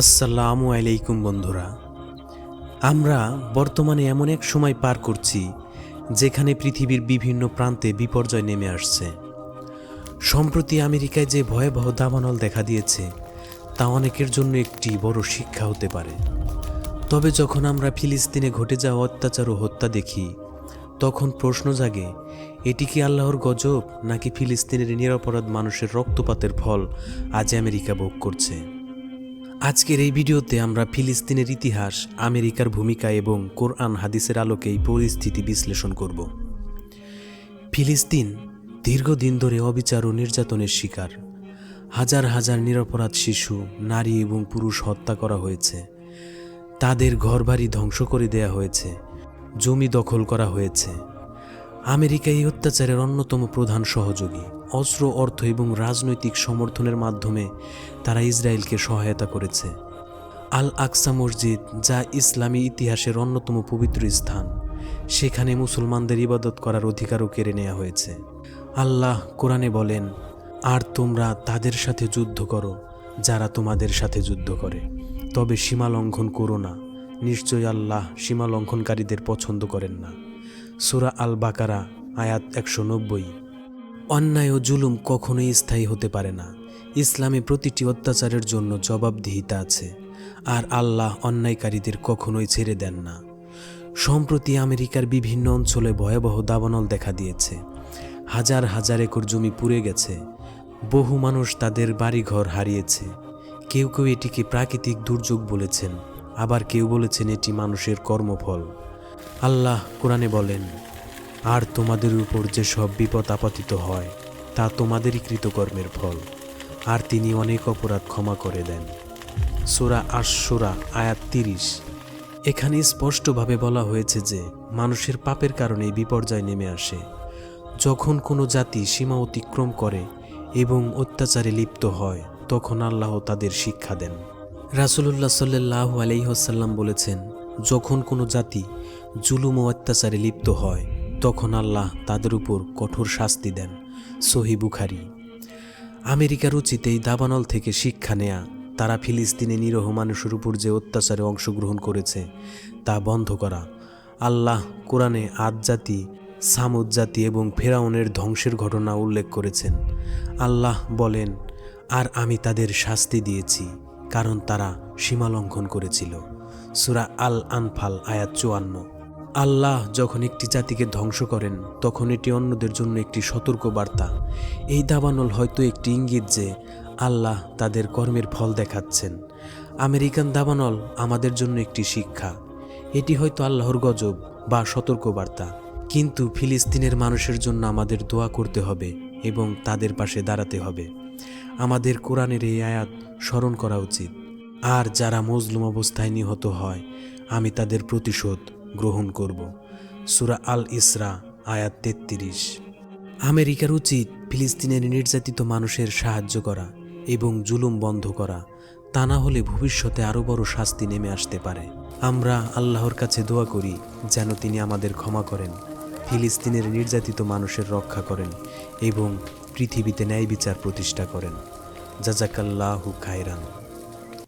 আসসালামু আলাইকুম বন্ধুরা। আমরা বর্তমানে এমন এক সময় পার করছি, যেখানে পৃথিবীর বিভিন্ন প্রান্তে বিপর্যয় নেমে আসছে। সম্প্রতি আমেরিকায় যে ভয়াবহ দাবানল দেখা দিয়েছে, তা অনেকের জন্য একটি বড় শিক্ষা হতে পারে। তবে যখন আমরা ফিলিস্তিনে ঘটে যাওয়া অত্যাচার ও হত্যা দেখি, তখন প্রশ্ন জাগে, এটি কি আল্লাহর গজব, নাকি ফিলিস্তিনের নিরপরাধ মানুষের রক্তপাতের ফল আজ আমেরিকা ভোগ করছে? আজকের এই ভিডিওতে আমরা ফিলিস্তিনের ইতিহাস, আমেরিকার ভূমিকা এবং কোরআন হাদিসের আলোকে এই পরিস্থিতি বিশ্লেষণ করব। ফিলিস্তিন দীর্ঘদিন ধরে অবিচার ও নির্যাতনের শিকার। হাজার হাজার নিরপরাধ শিশু, নারী এবং পুরুষ হত্যা করা হয়েছে। তাদের ঘরবাড়ি ধ্বংস করে দেয়া হয়েছে। জমি দখল করা হয়েছে। আমেরিকা এই অত্যাচারের অন্যতম প্রধান সহযোগী। অস্ত্র, অর্থ এবং রাজনৈতিক সমর্থনের মাধ্যমে তারা ইসরায়েলকে সহায়তা করেছে। আল আকসা মসজিদ, যা ইসলামী ইতিহাসের অন্যতম পবিত্র স্থান, সেখানে মুসলমানদের ইবাদত করার অধিকারও কেড়ে নেওয়া হয়েছে। আল্লাহ কোরআনে বলেন, আর তোমরা তাদের সাথে যুদ্ধ করো, যারা তোমাদের সাথে যুদ্ধ করে। তবে সীমা লঙ্ঘন করো না। নিশ্চয় আল্লাহ সীমা লঙ্ঘনকারীদের পছন্দ করেন না। সুরা আল বাকারা আয়াত একশো নব্বই। অন্যায় ও জুলুম কখনোই স্থায়ী হতে পারে না। ইসলামে প্রতিটি অত্যাচারের জন্য জবাবদিহিতা আছে, আর আল্লাহ অন্যায়কারীদের কখনোই ছেড়ে দেন না। সম্প্রতি আমেরিকার বিভিন্ন অঞ্চলে ভয়াবহ দাবানল দেখা দিয়েছে। হাজার হাজার একর জমি পুড়ে গেছে। বহু মানুষ তাদের বাড়িঘর হারিয়েছে। কেউ কেউ এটিকে প্রাকৃতিক দুর্যোগ বলেছেন, আবার কেউ বলেছেন এটি মানুষের কর্মফল। আল্লাহ কোরআনে বলেন, আর তোমাদের উপর যে সব বিপদ আপতিত হয়, তা তোমাদেরই কৃতকর্মের ফল। আর তিনি অনেক অপরাধ ক্ষমা করে দেন। সোরা আশুরা আয়াত তিরিশ। এখানে স্পষ্টভাবে বলা হয়েছে যে, মানুষের পাপের কারণে বিপর্যয় নেমে আসে। যখন কোনো জাতি সীমা অতিক্রম করে এবং অত্যাচারে লিপ্ত হয়, তখন আল্লাহ তাদের শিক্ষা দেন। রাসুলুল্লাহ সাল্লাহ আলাইহসাল্লাম বলেছেন যখন কোনো জাতি জুলুম ও অত্যাচারে লিপ্ত হয়, তখন আল্লাহ তাদের উপর কঠোর শাস্তি দেন, সহি বুখারি। আমেরিকার উচিত এই দাবানল থেকে শিক্ষা নেয়া, তারা ফিলিস্তিনে নিরহ মানুষের উপর যে অত্যাচারে অংশগ্রহণ করেছে, তা বন্ধ করা। আল্লাহ কোরআনে আদ জাতি, সামুদ জাতি এবং ফেরাউনের ধ্বংসের ঘটনা উল্লেখ করেছেন। আল্লাহ বলেন, আর আমি তাদের শাস্তি দিয়েছি, কারণ তারা সীমালঙ্ঘন করেছিল। সুরা আল আনফাল আয়াত চুয়ান্ন। আল্লাহ যখন একটি জাতিকে ধ্বংস করেন, তখন এটি অন্যদের জন্য একটি সতর্ক বার্তা এই দাবানল হয়তো একটি ইঙ্গিত যে, আল্লাহ তাদের কর্মের ফল দেখাচ্ছেন। আমেরিকান দাবানল আমাদের জন্য একটি শিক্ষা। এটি হয়তো আল্লাহর গজব বা সতর্ক বার্তা কিন্তু ফিলিস্তিনের মানুষের জন্য আমাদের দোয়া করতে হবে এবং তাদের পাশে দাঁড়াতে হবে। আমাদের কোরআনের এই আয়াত স্মরণ করা উচিত। আর যারা মজলুম অবস্থায় নিহত হয়, আমি তাদের প্রতিশোধ গ্রহণ করব। সুরা আল ইসরা, আয়াত তেত্রিশ। আমেরিকার উচিত ফিলিস্তিনের নির্যাতিত মানুষের সাহায্য করা এবং জুলুম বন্ধ করা। তা না হলে ভবিষ্যতে আরও বড় শাস্তি নেমে আসতে পারে। আমরা আল্লাহর কাছে দোয়া করি যেন তিনি আমাদের ক্ষমা করেন, ফিলিস্তিনের নির্যাতিত মানুষের রক্ষা করেন এবং পৃথিবীতে ন্যায় বিচার প্রতিষ্ঠা করেন। জাজাকাল্লাহু খায়রান।